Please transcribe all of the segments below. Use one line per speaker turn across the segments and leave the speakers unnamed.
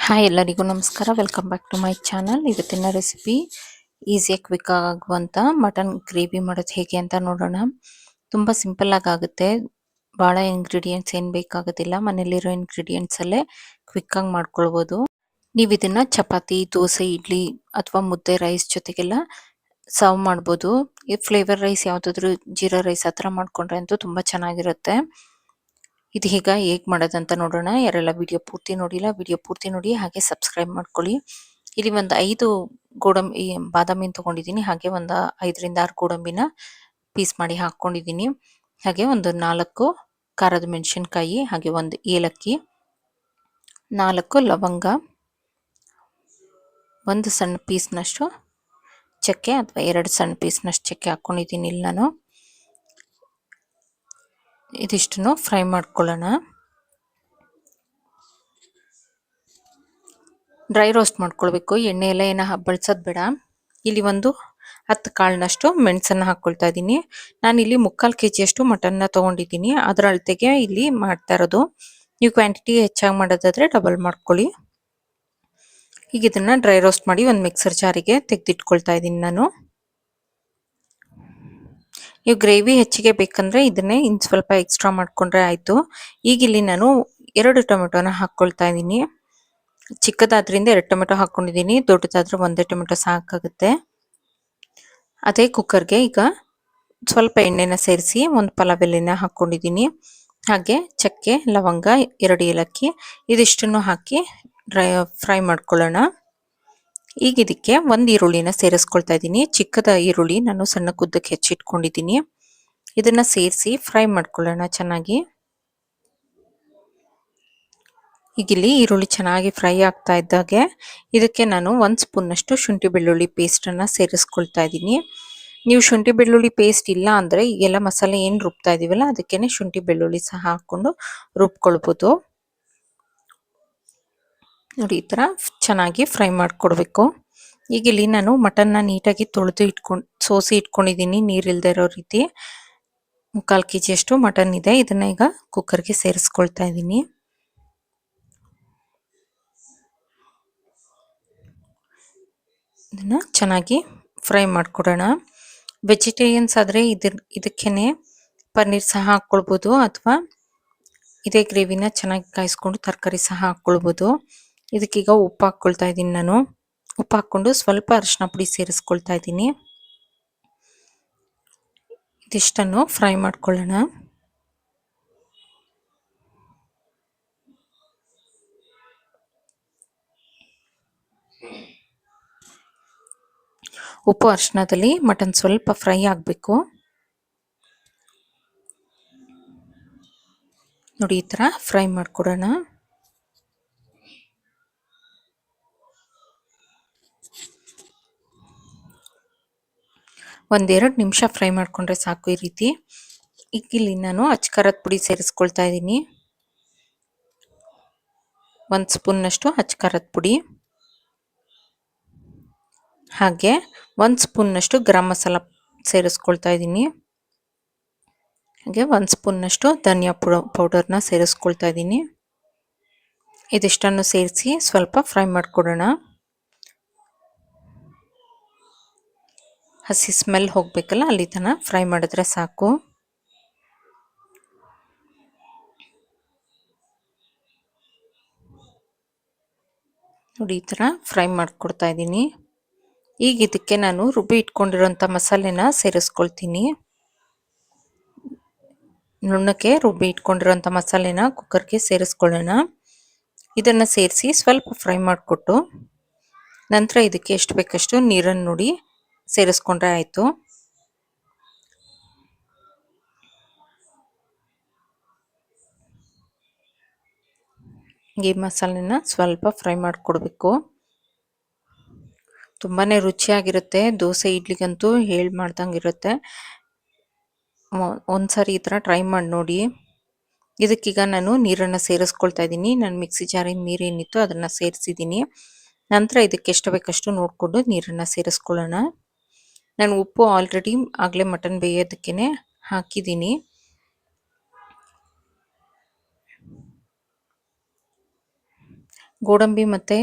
Hi ಎಲ್ಲರಿಗೂ ನಮಸ್ಕಾರ. Welcome back to my channel ಇವತ್ತಿನ ರೆಸಿಪಿ ಈಸಿಯಾಗಿ ಕ್ವಿಕ್ ಆಗುವಂತ ಮಟನ್ ಗ್ರೇವಿ ಮಾಡೋದು ಹೇಗೆ ಅಂತ ನೋಡೋಣ. ತುಂಬಾ ಸಿಂಪಲ್ ಆಗಿ ಆಗುತ್ತೆ. ಭಾಳ ಇಂಗ್ರೀಡಿಯೆಂಟ್ಸ್ ಏನ್ ಬೇಕಾಗೋದಿಲ್ಲ. ಮನೇಲಿರೋ ಇಂಗ್ರೀಡಿಯೆಂಟ್ಸಲ್ಲೇ ಆಗಿ ಮಾಡ್ಕೊಳ್ಳಬಹುದು ನೀವು ಇದನ್ನ ಚಪಾತಿ, ದೋಸೆ, ಇಡ್ಲಿ ಅಥವಾ ಮುದ್ದೆ ರೈಸ್ ಜೊತೆಗೆಲ್ಲ ಸರ್ವ್ ಮಾಡ್ಬೋದು. ಫ್ಲೇವರ್ ರೈಸ್ ಯಾವುದಾದ್ರೂ ಜೀರಾ ರೈಸ್ ಆ ಥರ ಮಾಡ್ಕೊಂಡ್ರೆ ಅಂತೂ ತುಂಬಾ ಚೆನ್ನಾಗಿರುತ್ತೆ. ಇದು ಈಗ ಹೇಗೆ ಮಾಡೋದಂತ ನೋಡೋಣ. ಯಾರೆಲ್ಲ ವಿಡಿಯೋ ಪೂರ್ತಿ ನೋಡಿಲ್ಲ ವಿಡಿಯೋ ಪೂರ್ತಿ ನೋಡಿ ಹಾಗೆ ಸಬ್ಸ್ಕ್ರೈಬ್ ಮಾಡ್ಕೊಳ್ಳಿ. ಇಲ್ಲಿ ಒಂದು ಐದು ಗೋಡಂಬಿ ಬಾದಾಮಿನ ತಗೊಂಡಿದ್ದೀನಿ. ಹಾಗೆ ಒಂದು ಐದರಿಂದ ಆರು ಗೋಡಂಬಿನ ಪೀಸ್ ಮಾಡಿ ಹಾಕ್ಕೊಂಡಿದ್ದೀನಿ. ಹಾಗೆ ಒಂದು ನಾಲ್ಕು ಖಾರದ ಮೆಣಸಿನ್ಕಾಯಿ, ಹಾಗೆ ಒಂದು ಏಲಕ್ಕಿ, ನಾಲ್ಕು ಲವಂಗ, ಒಂದು ಸಣ್ಣ ಪೀಸ್ನಷ್ಟು ಚಕ್ಕೆ ಅಥವಾ ಎರಡು ಸಣ್ಣ ಪೀಸ್ನಷ್ಟು ಚಕ್ಕೆ ಹಾಕೊಂಡಿದ್ದೀನಿ ಇಲ್ಲಿ ನಾನು. ಇದಿಷ್ಟನ್ನು ಫ್ರೈ ಮಾಡ್ಕೊಳ್ಳೋಣ. ಡ್ರೈ ರೋಸ್ಟ್ ಮಾಡ್ಕೊಳ್ಬೇಕು. ಎಣ್ಣೆ ಎಲ್ಲ ಏನೋ ಬಳಸೋದು ಬೇಡ. ಇಲ್ಲಿ ಒಂದು ಹತ್ತು ಕಾಳಿನಷ್ಟು ಮೆಣಸನ್ನು ಹಾಕ್ಕೊಳ್ತಾ ಇದ್ದೀನಿ. ನಾನು ಇಲ್ಲಿ ಮುಕ್ಕಾಲು ಕೆ ಜಿಯಷ್ಟು ಮಟನ್ನ ತೊಗೊಂಡಿದ್ದೀನಿ. ಅದರ ಅಳತೆಗೆ ಇಲ್ಲಿ ಮಾಡ್ತಾ ಇರೋದು. ನೀವು ಕ್ವಾಂಟಿಟಿ ಹೆಚ್ಚಾಗಿ ಮಾಡೋದಾದರೆ ಡಬಲ್ ಮಾಡ್ಕೊಳ್ಳಿ. ಈಗ ಇದನ್ನು ಡ್ರೈ ರೋಸ್ಟ್ ಮಾಡಿ ಒಂದು ಮಿಕ್ಸರ್ ಜಾರಿಗೆ ತೆಗೆದಿಟ್ಕೊಳ್ತಾ ಇದ್ದೀನಿ ನಾನು. ನೀವು ಗ್ರೇವಿ ಹೆಚ್ಚಿಗೆ ಬೇಕಂದ್ರೆ ಇದನ್ನೇ ಇನ್ನು ಸ್ವಲ್ಪ ಎಕ್ಸ್ಟ್ರಾ ಮಾಡಿಕೊಂಡ್ರೆ ಆಯಿತು. ಈಗ ಇಲ್ಲಿ ನಾನು ಎರಡು ಟೊಮೆಟೊನ ಹಾಕ್ಕೊಳ್ತಾ ಇದ್ದೀನಿ. ಚಿಕ್ಕದಾದ್ರಿಂದ ಎರಡು ಟೊಮೆಟೊ ಹಾಕ್ಕೊಂಡಿದ್ದೀನಿ ದೊಡ್ಡದಾದ್ರೆ ಒಂದೇ ಟೊಮೆಟೊ ಸಾಕಾಗುತ್ತೆ. ಅದೇ ಕುಕ್ಕರ್ಗೆ ಈಗ ಸ್ವಲ್ಪ ಎಣ್ಣೆನ ಸೇರಿಸಿ ಒಂದು ಪಲಾವ್ ಎಲೆನ ಹಾಕ್ಕೊಂಡಿದ್ದೀನಿ ಹಾಗೆ ಚಕ್ಕೆ, ಲವಂಗ, ಎರಡು ಏಲಕ್ಕಿ, ಇದಿಷ್ಟನ್ನು ಹಾಕಿ ಡ್ರೈ, ಫ್ರೈ ಮಾಡ್ಕೊಳ್ಳೋಣ. ಈಗ ಇದಕ್ಕೆ ಒಂದು ಈರುಳ್ಳಿನ ಸೇರಿಸ್ಕೊಳ್ತಾ ಇದ್ದೀನಿ. ಚಿಕ್ಕದ ಈರುಳ್ಳಿ ನಾನು ಸಣ್ಣ ಕುದ್ದಕ್ಕೆ ಹೆಚ್ಚಿಟ್ಕೊಂಡಿದ್ದೀನಿ. ಇದನ್ನ ಸೇರಿಸಿ ಫ್ರೈ ಮಾಡ್ಕೊಳ್ಳೋಣ ಚೆನ್ನಾಗಿ. ಈಗ ಇಲ್ಲಿ ಈರುಳ್ಳಿ ಚೆನ್ನಾಗಿ ಫ್ರೈ ಆಗ್ತಾ ಇದ್ದಾಗೆ. ಇದಕ್ಕೆ ನಾನು ಒಂದು ಸ್ಪೂನಷ್ಟು ಶುಂಠಿ ಬೆಳ್ಳುಳ್ಳಿ ಪೇಸ್ಟನ್ನು ಸೇರಿಸ್ಕೊಳ್ತಾ ಇದ್ದೀನಿ. ನೀವು ಶುಂಠಿ ಬೆಳ್ಳುಳ್ಳಿ ಪೇಸ್ಟ್ ಇಲ್ಲ ಅಂದರೆ ಈಗೆಲ್ಲ ಮಸಾಲೆ ಏನು ರುಬ್ತಾ ಇದೀವಲ್ಲ ಅದಕ್ಕೇ ಶುಂಠಿ ಬೆಳ್ಳುಳ್ಳಿ ಸಹ ಹಾಕ್ಕೊಂಡು ರುಬ್ಕೊಳ್ಬೋದು. ನೋಡಿ, ಈ ಥರ ಚೆನ್ನಾಗಿ ಫ್ರೈ ಮಾಡಿಕೊಡ್ಬೇಕು. ಈಗ ಇಲ್ಲಿ ನಾನು ಮಟನ್ನ ನೀಟಾಗಿ ತೊಳೆದು ಇಟ್ಕೊಂಡು, ಸೋಸಿ ಇಟ್ಕೊಂಡಿದ್ದೀನಿ ನೀರಿಲ್ದೇ ಇರೋ ರೀತಿ. ಮುಕ್ಕಾಲು ಕೆ ಜಿಯಷ್ಟು ಮಟನ್ ಇದೆ, ಇದನ್ನು ಈಗ ಕುಕ್ಕರ್ಗೆ ಸೇರಿಸ್ಕೊಳ್ತಾ ಇದ್ದೀನಿ. ಇದನ್ನು ಚೆನ್ನಾಗಿ ಫ್ರೈ ಮಾಡಿಕೊಡೋಣ. ವೆಜಿಟೇರಿಯನ್ಸ್ ಆದರೆ ಇದ್ರ ಇದಕ್ಕೇನೆ ಪನ್ನೀರ್ ಸಹ ಹಾಕ್ಕೊಳ್ಬೋದು, ಅಥವಾ ಇದೇ ಗ್ರೇವಿನ ಚೆನ್ನಾಗಿ ಕಾಯಿಸ್ಕೊಂಡು ತರಕಾರಿ ಸಹ ಹಾಕ್ಕೊಳ್ಬೋದು. ಇದಕ್ಕೀಗ ಉಪ್ಪು ಹಾಕ್ಕೊಳ್ತಾ ಇದ್ದೀನಿ ನಾನು. ಉಪ್ಪು ಹಾಕ್ಕೊಂಡು ಸ್ವಲ್ಪ ಅರಿಶಿನ ಪುಡಿ ಸೇರಿಸ್ಕೊಳ್ತಾ ಇದ್ದೀನಿ. ಇದಿಷ್ಟನ್ನು ಫ್ರೈ ಮಾಡ್ಕೊಳ್ಳೋಣ. ಉಪ್ಪು ಅರಿಶಿನದಲ್ಲಿ ಮಟನ್ ಸ್ವಲ್ಪ ಫ್ರೈ ಆಗಬೇಕು. ನೋಡಿ ಈ ಥರ ಫ್ರೈ ಮಾಡಿಕೊಡೋಣ. ಒಂದೆರಡು ನಿಮಿಷ ಫ್ರೈ ಮಾಡಿಕೊಂಡ್ರೆ ಸಾಕು ಈ ರೀತಿ. ಈಗ ಇಲ್ಲಿ ನಾನು ಅಚ್ಕಾರದ ಪುಡಿ ಸೇರಿಸ್ಕೊಳ್ತಾ ಇದ್ದೀನಿ. ಒಂದು ಸ್ಪೂನ್ನಷ್ಟು ಅಚ್ಕಾರದ ಪುಡಿ. ಹಾಗೆ ಒಂದು ಸ್ಪೂನ್ನಷ್ಟು ಗರಂ ಮಸಾಲ ಸೇರಿಸ್ಕೊಳ್ತಾ ಇದ್ದೀನಿ. ಹಾಗೆ ಒಂದು ಸ್ಪೂನ್ನಷ್ಟು ಧನಿಯಾ ಪುಡ ಪೌಡರ್ನ ಸೇರಿಸ್ಕೊಳ್ತಾ ಇದ್ದೀನಿ. ಇದಿಷ್ಟನ್ನು ಸೇರಿಸಿ ಸ್ವಲ್ಪ ಫ್ರೈ ಮಾಡಿಕೊಡೋಣ. ಹಸಿ ಸ್ಮೆಲ್ ಹೋಗಬೇಕಲ್ಲ, ಅಲ್ಲಿ ತನಕ ಫ್ರೈ ಮಾಡಿದ್ರೆ ಸಾಕು. ನೋಡಿ, ಈ ಥರ ಫ್ರೈ ಮಾಡಿಕೊಡ್ತಾ ಇದ್ದೀನಿ. ಈಗ ಇದಕ್ಕೆ ನಾನು ರುಬ್ಬಿ ಇಟ್ಕೊಂಡಿರೋಂಥ ಮಸಾಲೆನ ಸೇರಿಸ್ಕೊಳ್ತೀನಿ. ನುಣ್ಣಕ್ಕೆ ರುಬ್ಬಿ ಇಟ್ಕೊಂಡಿರೋಂಥ ಮಸಾಲೆನ ಕುಕ್ಕರ್ಗೆ ಸೇರಿಸ್ಕೊಳ್ಳೋಣ. ಇದನ್ನು ಸೇರಿಸಿ ಸ್ವಲ್ಪ ಫ್ರೈ ಮಾಡಿಕೊಟ್ಟು, ನಂತರ ಇದಕ್ಕೆ ಎಷ್ಟು ಬೇಕಷ್ಟು ನೀರನ್ನು ನೋಡಿ. ಸೇರಿಸ್ಕೊಂಡ್ರೆ ಆಯಿತು. ಈ ಮಸಾಲೆನ ಸ್ವಲ್ಪ ಫ್ರೈ ಮಾಡಿಕೊಡ್ಬೇಕು. ತುಂಬಾ ರುಚಿಯಾಗಿರುತ್ತೆ. ದೋಸೆ ಇಡ್ಲಿಗಂತೂ ಹೇಳಿ ಮಾಡ್ದಂಗೆ ಇರುತ್ತೆ ಒಂದ್ಸರಿ ಈ ಥರ ಟ್ರೈ ಮಾಡಿ ನೋಡಿ. ಇದಕ್ಕೀಗ ನಾನು ನೀರನ್ನು ಸೇರಿಸ್ಕೊಳ್ತಾ ಇದ್ದೀನಿ. ನಾನು ಮಿಕ್ಸಿ ಜಾರಿನ ನೀರೇನಿತ್ತು ಅದನ್ನು ಸೇರಿಸಿದ್ದೀನಿ. ನಂತರ ಇದಕ್ಕೆ ಎಷ್ಟು ಬೇಕಷ್ಟು ನೋಡಿಕೊಂಡು ನೀರನ್ನು ಸೇರಿಸ್ಕೊಳ್ಳೋಣ. ನಾನು ಉಪ್ಪು ಆಲ್ರೆಡಿ ಆಗಲೇ ಮಟನ್ ಬೇಯೋದಕ್ಕೇ ಹಾಕಿದ್ದೀನಿ ಗೋಡಂಬಿ ಮತ್ತೆ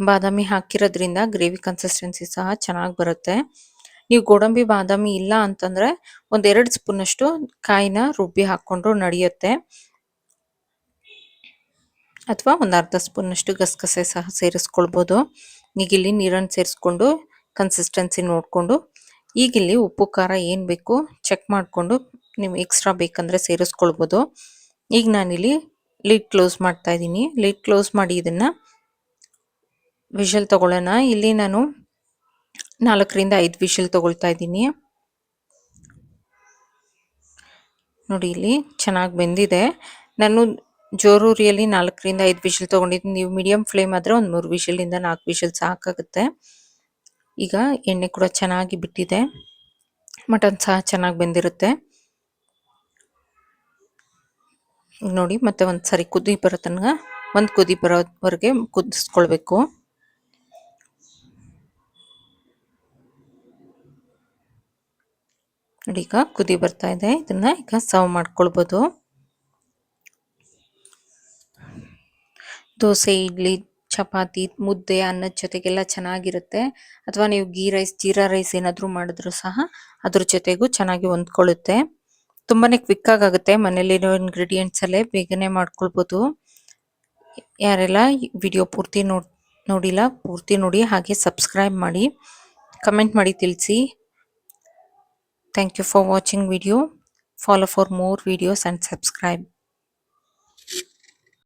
ಬಾದಾಮಿ ಹಾಕಿರೋದ್ರಿಂದ ಗ್ರೇವಿ ಕನ್ಸಿಸ್ಟೆನ್ಸಿ ಸಹ ಚೆನ್ನಾಗಿ ಬರುತ್ತೆ. ನೀವು ಗೋಡಂಬಿ, ಬಾದಾಮಿ ಇಲ್ಲ ಅಂತಂದರೆ ಒಂದೆರಡು ಎರಡು ಸ್ಪೂನ್ ಅಷ್ಟು ಕಾಯಿನ ರುಬ್ಬಿ ಹಾಕ್ಕೊಂಡ್ರು ನಡೆಯುತ್ತೆ. ಅಥವಾ ಒಂದು ಅರ್ಧ ಸ್ಪೂನಷ್ಟು ಗಸಗಸೆ ಸಹ ಸೇರಿಸ್ಕೊಳ್ಬೋದು. ಈಗ ನೀರನ್ನು ಸೇರಿಸ್ಕೊಂಡು ಕನ್ಸಿಸ್ಟೆನ್ಸಿ ನೋಡಿಕೊಂಡು ಈಗ ಇಲ್ಲಿ ಉಪ್ಪು, ಖಾರ ಏನು ಬೇಕು ಚೆಕ್ ಮಾಡಿಕೊಂಡು ನಿಮ್ಗೆ ಎಕ್ಸ್ಟ್ರಾ ಬೇಕಂದರೆ ಸೇರಿಸ್ಕೊಳ್ಬೋದು. ಈಗ ನಾನಿಲ್ಲಿ ಲಿಡ್ ಕ್ಲೋಸ್ ಮಾಡ್ತಾ ಇದ್ದೀನಿ. ಲಿಡ್ ಕ್ಲೋಸ್ ಮಾಡಿ ಇದನ್ನ ವಿಷಲ್ ತಗೊಳ್ಳೋಣ. ಇಲ್ಲಿ ನಾನು ನಾಲ್ಕರಿಂದ ಐದು ವಿಷಲ್ ತಗೊಳ್ತಾ ಇದ್ದೀನಿ. ನೋಡಿ ಇಲ್ಲಿ ಚೆನ್ನಾಗಿ ಬೆಂದಿದೆ. ನಾನು ಜೋರೂರಿಯಲ್ಲಿ ನಾಲ್ಕರಿಂದ ಐದು ವಿಷಲ್ ತೊಗೊಂಡಿದ್ದೀನಿ. ನೀವು ಮೀಡಿಯಂ ಫ್ಲೇಮ್ ಆದರೆ ಒಂದು ಮೂರು ವಿಷಲಿಂದ ನಾಲ್ಕು ವಿಷಲ್ ಸಾಕಾಗುತ್ತೆ. ಈಗ ಎಣ್ಣೆ ಕೂಡ ಚೆನ್ನಾಗಿ ಬಿಟ್ಟಿದೆ. ಮಟನ್ ಸಹ ಚೆನ್ನಾಗಿ ಬೆಂದಿರುತ್ತೆ. ನೋಡಿ, ಮತ್ತೆ ಒಂದು ಸರಿ ಕುದಿ ಬರೋ ತನಕ ಒಂದು ಕುದಿ ಬರೋವರೆಗೆ ಕುದಿಸ್ಕೊಳ್ಬೇಕು. ನೋಡಿ, ಈಗ ಕುದಿ ಬರ್ತಾ ಇದೆ. ಇದನ್ನ ಈಗ ಸರ್ವ್ ಮಾಡ್ಕೊಳ್ಬೋದು. ದೋಸೆ, ಇಡ್ಲಿ ಚಪಾತಿ, ಮುದ್ದೆ ಅನ್ನದ ಜೊತೆಗೆಲ್ಲ ಚೆನ್ನಾಗಿರುತ್ತೆ. ಅಥವಾ ನೀವು ಗೀ ರೈಸ್, ಜೀರಾ ರೈಸ್ ಏನಾದರೂ ಮಾಡಿದ್ರು ಸಹ ಅದ್ರ ಜೊತೆಗೂ ಚೆನ್ನಾಗಿ ಹೊಂದ್ಕೊಳ್ಳುತ್ತೆ. ತುಂಬಾನೇ ಕ್ವಿಕ್ ಆಗುತ್ತೆ. ಮನೇಲಿರೋ ಇಂಗ್ರೀಡಿಯೆಂಟ್ಸ್ ಅಲ್ಲೇ ಬೇಗನೆ ಮಾಡ್ಕೊಳ್ಬೋದು. ಯಾರೆಲ್ಲ ವಿಡಿಯೋ ಪೂರ್ತಿ ನೋಡ್, ನೋಡಿಲ್ಲ, ಪೂರ್ತಿ ನೋಡಿ ಹಾಗೆ ಸಬ್ಸ್ಕ್ರೈಬ್ ಮಾಡಿ ಕಮೆಂಟ್ ಮಾಡಿ ತಿಳಿಸಿ. Thank you for watching video follow for more videos and subscribe